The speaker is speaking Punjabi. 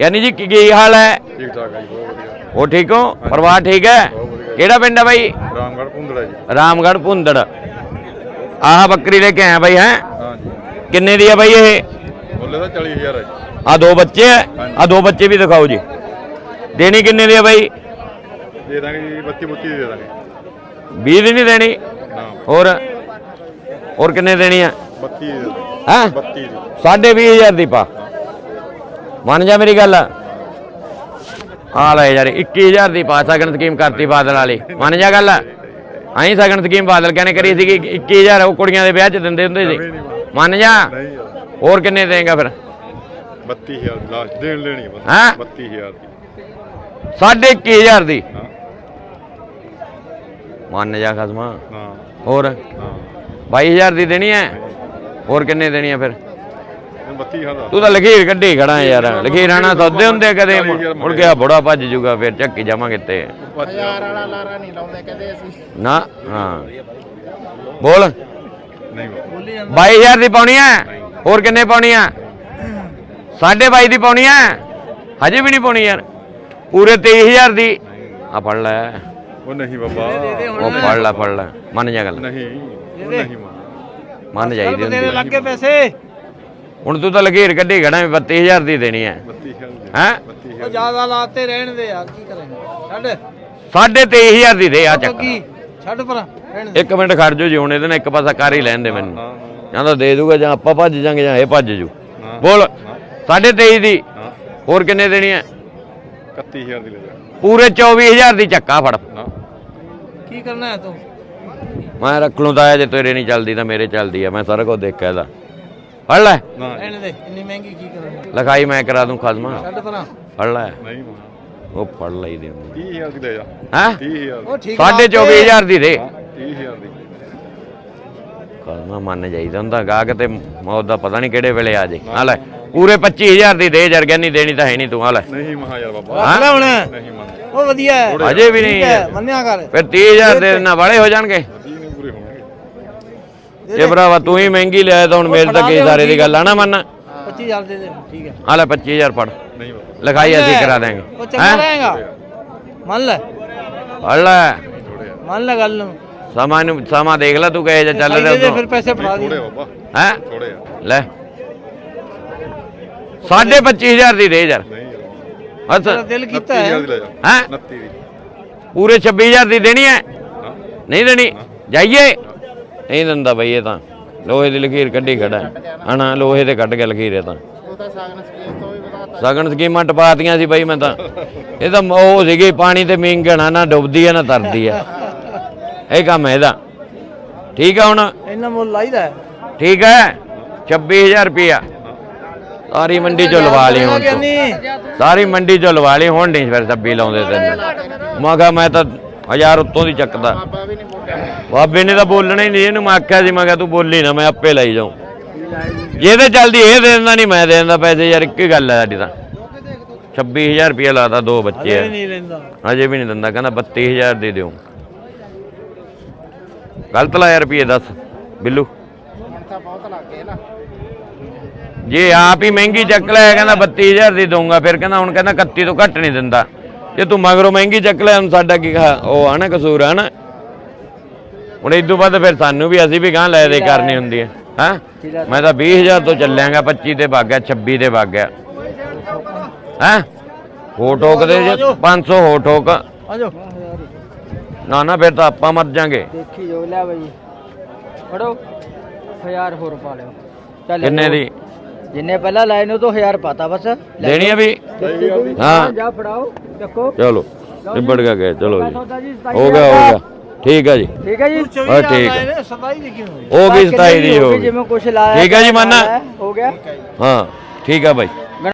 ਯਾਨੀ ਜੀ ਕੀ- ਕੀ ਹਾਲ ਹੈ? ਠੀਕ ਠਾਕ ਹੈ ਜੀ ਬਹੁਤ ਵਧੀਆ। ਉਹ ਠੀਕ ਹੋ? ਪਰਿਵਾਰ ਠੀਕ ਹੈ? ਬਹੁਤ ਵਧੀਆ ਕਿਹੜਾ ਪਿੰਡ ਹੈ ਬਾਈ? ਰਾਮਗੜ੍ਹ ਭੁੰਦੜਾ ਜੀ। ਰਾਮਗੜ੍ਹ ਭੁੰਦੜ। ਆਹ ਬੱਕਰੀ ਲੈ ਕੇ ਆਇਆ ਬਾਈ ਹੈ? ਹਾਂ ਜੀ ਕਿੰਨੇ ਦੀ ਹੈ ਬਾਈ ਇਹ? ਬੋਲੇ ਤਾਂ 40000 ਹੈ ਜੀ। ਆ ਦੋ ਬੱਚੇ ਹੈ ਆ ਦੋ ਬੱਚੇ ਵੀ ਦਿਖਾਓ ਜੀ। ਦੇਣੀ ਕਿੰਨੇ ਦੀ ਹੈ ਬਾਈ? ਦੇ ਦਾਂਗੇ ਜੀ 32 32 ਦੇ ਦਾਂਗੇ। 20 ਦੀ ਨਹੀਂ ਦੇਣੀ? ਨਾ। ਹੋਰ? ਹੋਰ ਕਿੰਨੇ ਦੇਣੀ ਆ? 32 ਦੇ ਦਾਂਗੇ। ਹੈ? 32 ਦੀ। ਸਾਢੇ 20000 ਦੀ ਪਾ। ਮੰਨ ਜਾ ਮੇਰੀ ਗੱਲ। ਆ ਲੈ ਯਾਰ 21000 ਦੀ ਪਾ ਸਗਨ ਸਕੀਮ ਕਰਤੀ ਬਾਦਲ ਵਾਲੀ। ਮੰਨ ਜਾ ਗੱਲ। ਆਈ ਸਗਨ ਸਕੀਮ ਬਾਦਲ ਕਹਿੰਨੇ ਕਰੀ ਸੀ 21000 ਉਹ ਕੁੜੀਆਂ ਦੇ ਵਿਆਹ 'ਚ ਦਿੰਦੇ ਹੁੰਦੇ ਸੀ। ਮੰਨ ਜਾ। ਹੋਰ ਕਿੰਨੇ ਦੇਂਗਾ ਫਿਰ? 32000 ਦੀ ਲਾਸਟ ਦੇਣ ਲੈਣੀ ਹੈ ਬਸ। ਹੈਂ? 32000 ਦੀ। ਸਾਢੇ 21000 ਦੀ। ਮੰਨ ਜਾ ਖਸਮਾ। ਹਾਂ। ਹੋਰ? ਹਾਂ। 22000 ਦੀ ਦੇਣੀ ਹੈ ਹੋਰ ਕਿੰਨੇ ਦੇਣੀ ਹੈ ਫਿਰ? ਇਹ 32000 ਦਾ ਤੂੰ ਤਾਂ ਲਖੀਰ ਕੱਢੀ ਖੜਾ ਯਾਰ। ਲਖੀਰ ਆਣਾ ਸੌਦੇ ਹੁੰਦੇ ਕਦੇ। ਮੁੜ ਕੇ ਆ ਬੁੜਾ ਭੱਜ ਜੂਗਾ ਫਿਰ ਚੱਕੀ ਜਾਵਾਂਗੇ ਤੇ ਹਜ਼ਾਰ ਵਾਲਾ ਲਾਰਾ ਨਹੀਂ ਲਾਉਂਦੇ ਕਹਿੰਦੇ ਅਸੀਂ। ਨਾ ਹਾਂ। ਬੋਲ। ਨਹੀਂ 22000 ਦੀ ਪਾਉਣੀ ਹੈ? ਹੋਰ ਕਿੰਨੇ ਪਾਉਣੀ ਹੈ? ਸਾਢੇ 22 ਦੀ ਪਾਉਣੀ ਹੈ? ਹਜੇ ਵੀ ਨਹੀਂ ਪਾਉਣੀ ਯਾਰ। ਪੂਰੇ 23000 ਦੀ। ਆ ਫੜ ਲੈ। ਉਹ ਨਹੀਂ ਬਾਬਾ। ਉਹ ਫੜ ਲੈ ਫੜ ਲੈ। ਮੰਨ ਜਾ ਗੱਲ। ਨਹੀਂ ਉਹ ਨਹੀਂ ਮਾਂ ਮੰਨ ਜਾਈਦੀ ਹੁੰਦੀ ਤੇਰੇ। ਲੱਗੇ ਪੈਸੇ। ਹੁਣ ਤੂੰ ਤਾਂ ਲਖੀਰ ਕੱਢੀ ਖੜਾ ਵੀ 32000 ਦੀ ਦੇਣੀ ਹੈ। 32000 ਦੀ ਹੈ? 32000 ਉਹ ਜ਼ਿਆਦਾ ਲਾਤੇ ਰਹਿਣ ਦੇ ਯਾਰ ਕੀ ਕਰਾਂਗੇ? ਛੱਡ। ਸਾਢੇ 23000 ਦੀ ਦੇ ਆ ਚੱਕ ਕੀ ਛੱਡ ਪਰ ਰਹਿਣ ਦੇ। ਇੱਕ ਮਿੰਟ ਖੜ ਜਾਓ ਜੀ ਹੁਣ ਇਹਦੇ ਨਾਲ ਇੱਕ ਪਾਸਾ ਕਰ ਹੀ ਲੈਣ ਦੇ ਮੈਨੂੰ। ਹਾਂ ਹਾਂ। ਜਾਂ ਤਾਂ ਦੇ ਦੂਗਾ ਜਾਂ ਆਪਾਂ ਭੱਜ ਜਾਾਂਗੇ ਜਾਂ ਇਹ ਭੱਜ ਜੂ। ਬੋਲ ਸਾਢੇ 23 ਦੀ। ਹਾਂ। ਹੋਰ ਕਿੰਨੇ ਦੇਣੀ ਹੈ? 31000 ਦੀ ਲੈ ਜਾ। ਪੂਰੇ 24000 ਦੀ ਚੱਕਾ ਫੜ। ਕੀ ਕਰਨਾ ਹੈ ਤੂੰ? ਮੈਂ ਰੱਖ ਲੂੰ ਤਾਂ ਜੇ ਤੇਰੇ ਨਹੀਂ ਚੱਲਦੀ ਤਾਂ ਮੇਰੇ ਚੱਲਦੀ ਆ ਮੈਂ ਸਾਰਾ ਕੁਝ ਦੇਖਿਆ ਇਹਦਾ। ਫੜ ਲੈ। ਨਾ ਰਹਿਣ ਦੇ ਇੰਨੀ ਮਹਿੰਗੀ ਕੀ ਕਰਾਂਗੇ? ਲਿਖਾਈ ਮੈਂ ਕਰਾ ਦੂੰ ਖਸਮਾ। ਛੱਡ ਪਰਾਂ ਫੜ ਲੈ। ਨਹੀਂ ਮਾਂ। ਉਹ ਫੜ ਲਈ ਦੇ 30000 ਦੀ ਜਾ। ਹੈ? 30000 ਉਹ ਠੀਕ ਸਾਢੇ ਲਾਤੇ। 24000 ਦੀ ਦੇ। ਹਾਂ 30000 ਦੀ। ਖਸਮਾ ਮੰਨ ਜਾਈਦਾ ਹੁੰਦਾ। ਗਾਹਕ ਤੇ ਮੌਤ ਦਾ ਪਤਾ ਨਹੀਂ ਕਿਹੜੇ ਵੇਲੇ ਆ ਜੇ। ਆ ਲੈ ਪੂਰੇ 25000 ਦੀ ਦੇ ਜਰ ਨਹੀਂ ਦੇਣੀ ਤਾਂ ਹੈ ਨਹੀਂ ਤੂੰ। ਆ ਲੈ। ਨਹੀਂ ਮਹਾ ਯਾਰ ਬਾਬਾ। ਹਾਂ? ਲੈ ਹੁਣ। ਨਹੀਂ ਮੰਨ ਉਹ ਵਧੀਆ। ਹੈ ਅਜੇ ਵੀ ਨਹੀਂ ਹੈ। ਮੰਨਿਆ ਕਰ ਫਿਰ 30000 ਦੇ ਨਾਲ ਵਾਲੇ ਹੋ ਜਾਣਗੇ ਵਧੀਆ ਨਹੀਂ ਪੂਰੇ ਹੋਣਗੇ ਇਹ ਭਰਾਵਾ ਤੂੰ ਹੀ ਮਹਿੰਗੀ ਲਿਆਇਆ ਤਾਂ ਹੁਣ ਮੇਰੇ ਤਾਂ ਕੀ ਸਾਰੇ ਦੀ ਗੱਲ ਆ ਨਾ ਮੰਨ। 25000 ਦੇ ਦੇ ਠੀਕ ਹੈ। ਆ ਲੈ 25000 ਫੜ। ਨਹੀਂ ਲਿਖਾਈ ਅਸੀਂ ਕਰਾ ਦਾਂਗੇ ਉਹ ਚੰਗਾ ਹੈਂ? ਰਹੇਗਾ ਮੰਨ ਲੈ। ਫੜ ਲੈ। ਮੰਨ ਲੈ ਗੱਲ ਨੂੰ। ਸਮਾਂ ਨੂੰ ਸਮਾਂ ਦੇਖ ਲੈ ਤੂੰ ਕਹੇ ਜਾ ਚੱਲ ਲਿਖਾਈ ਦੇ ਦੇ ਰਿਹਾ ਫਿਰ ਪੈਸੇ ਫੜਾ ਦੀ। ਬਾਬਾ। ਹੈ? ਥੋੜੇ ਆ। ਲੈ। ਸਾਢੇ 25000 ਦੀ ਦੇ ਯਾਰ। ਤੇਰਾ ਦਿਲ ਕੀਤਾ ਹੈ। 30000 ਦੀ ਲੈ ਜਾ। ਹੈ? 29 ਦੀ। ਪੂਰੇ 26000 ਦੀ ਦੇਣੀ ਹਾਂ? ਨਹੀਂ ਦੇਣੀ? ਜਾਈਏ। ਨਹੀਂ ਦਿੰਦਾ ਬਈ ਇਹ ਤਾਂ। ਲੋਹੇ ਦੀ ਲਕੀਰ ਕੱਢੀ ਖੜਾ। ਹੈ। ਹਨਾ ਲੋਹੇ ਤੇ ਕੱਢ ਕੇ ਲਕੀਰ ਇਹ ਤਾਂ। ਉਹ ਤਾਂ ਸਾਗਨ ਸਕੀਮ ਤੋਂ ਵੀ ਸਗਨ ਸਕੀਮਾਂ ਟਪਾਤੀਆਂ ਸੀ ਬਾਈ ਮੈਂ ਤਾਂ। ਇਹ ਤਾਂ ਉਹ ਸੀਗੀ ਪਾਣੀ ਤੇ ਮੀਂਗਣਾ ਨਾ ਡੁੱਬਦੀ ਆ ਨਾ ਤਰਦੀ ਆ। ਇਹ ਕੰਮ ਹੈ ਇਹਦਾ। ਠੀਕ ਆ ਹੁਣ? ਇੰਨਾ ਮੁੱਲ ਲਾਈਦਾ ਹੈ। ਠੀਕ ਹੈ। 26000 ਰੁਪਿਆ ਸਾਰੀ ਮੰਡੀ ਚੋਂ ਲਵਾ ਲਈ ਹੁਣ ਸਾਰੀ ਮੰਡੀ ਚੋਂ ਲਵਾ ਲਈ ਹੁਣ ਨਹੀਂ ਫਿਰ ਸੱਬੀ ਲਾਉਂਦੇ ਤੈਨੂੰ। ਮੈਂ ਕਿਹਾ ਮੈਂ ਤਾਂ ਹਜ਼ਾਰ ਉੱਤੋਂ ਦੀ ਚੱਕਦਾ। ਬਾਬਾ ਨੇ ਤਾਂ ਬੋਲਣਾ ਹੀ ਨਹੀਂ ਇਹਨੂੰ ਮੈਂ ਆਖਿਆ ਸੀ ਮੈਂ ਕਿਹਾ ਤੂੰ ਬੋਲੀ ਨਾ ਮੈਂ ਆਪੇ ਲਈ ਜਾਉਂ ਜੇ ਤੇ ਚੱਲਦੀ ਇਹ ਦੇ ਦਿੰਦਾ ਨਹੀਂ ਮੈਂ ਦੇ ਦਿੰਦਾ ਪੈਸੇ ਯਾਰ ਇੱਕ ਹੀ ਗੱਲ ਹੈ ਸਾਡੀ ਤਾਂ। 26000 ਰੁਪਇਆ ਲਾਤਾ ਦੋ ਬੱਚੇ ਆ। ਨਹੀਂ ਲੈਂਦਾ। ਅਜੇ ਵੀ ਨਹੀਂ ਦਿੰਦਾ ਕਹਿੰਦਾ 32000 ਦੇ ਦਿਓ। ਗਲਤ ਲਾਇਆ ਰੁਪਏ ਦੱਸ ਬਿੱਲੂ। ਜੇ ਆਪ ਹੀ ਮਹਿੰਗੀ ਚੱਕ ਲਿਆ ਕਹਿੰਦਾ 32000 ਦੀ ਦਊਂਗਾ ਫਿਰ ਕਹਿੰਦਾ ਹੁਣ ਕਹਿੰਦਾ 31 ਤੋਂ ਘੱਟ ਨਹੀਂ ਦਿੰਦਾ। ਜੇ ਤੂੰ ਮਗਰੋਂ ਮਹਿੰਗੀ ਚੱਕ ਲਿਆ ਹੁਣ ਸਾਡਾ ਕੀ ਉਹ ਆ ਨਾ ਕਸੂਰ ਆ ਨਾ। ਹੁਣ ਇਦੋਂ ਬਾਅਦ ਫਿਰ ਸਾਨੂੰ ਵੀ ਅਸੀਂ ਵੀ ਗਾਂ ਲੈ ਦੇ ਕਰਨੀ ਹੁੰਦੀ ਹੈ ਹਾਂ? ਮੈਂ ਤਾਂ 20000 ਤੋਂ ਚੱਲਿਆਂਗਾ 25 ਤੇ ਵਗ ਗਿਆ 26 ਤੇ ਵਗ ਗਿਆ। ਹੈ? ਹੋ ਠੋਕ ਦੇ ਜੇ 500 ਹੋ ਠੋਕ। ਆਜੋ। ਨਾ ਨਾ ਫਿਰ ਤਾਂ ਆਪਾਂ ਮਰ ਜਾਾਂਗੇ। ਦੇਖੀ ਜੋ ਲੈ ਬਈ। ਫੜੋ। 1000 ਹੋਰ ਪਾ ਲਿਓ। ਚੱਲ ਕਿੰਨੇ ਦੀ? ਜਿੰਨੇ ਪਹਿਲਾਂ ਲਾਏ ਨੇ ਉਹ ਤੋਂ 1000 ਪਾਤਾ ਬਸ। ਲੈ ਦੇਣੀ ਆ ਵੀ। ਹਾਂ। ਜਾ ਫੜਾਓ। ਚਲੋ ਨਿਬੜ ਗਿਆ ਗਏ ਚਲੋ ਜੀ। ਹੋ ਗਿਆ ਹੋ ਗਿਆ। ਠੀਕ ਹੈ ਜੀ। ਠੀਕ ਹੈ ਜੀ? ਹਾਂ, ਠੀਕ ਹੈ। ਹੈ ਸਦਾਈ ਦੀ ਕਿਉਂ ਹੋ ਗਈ ਬਾਕੀ 27 ਦੀ ਹੋ ਗਈ, ਜਿਵੇਂ ਕੁਛ ਲਾਇਆ ਠੀਕ ਹੈ ਜੀ, ਮੰਨਾ। ਹੋ ਗਿਆ। ਹਾਂ ਠੀਕ ਹੈ ਬਾਈ।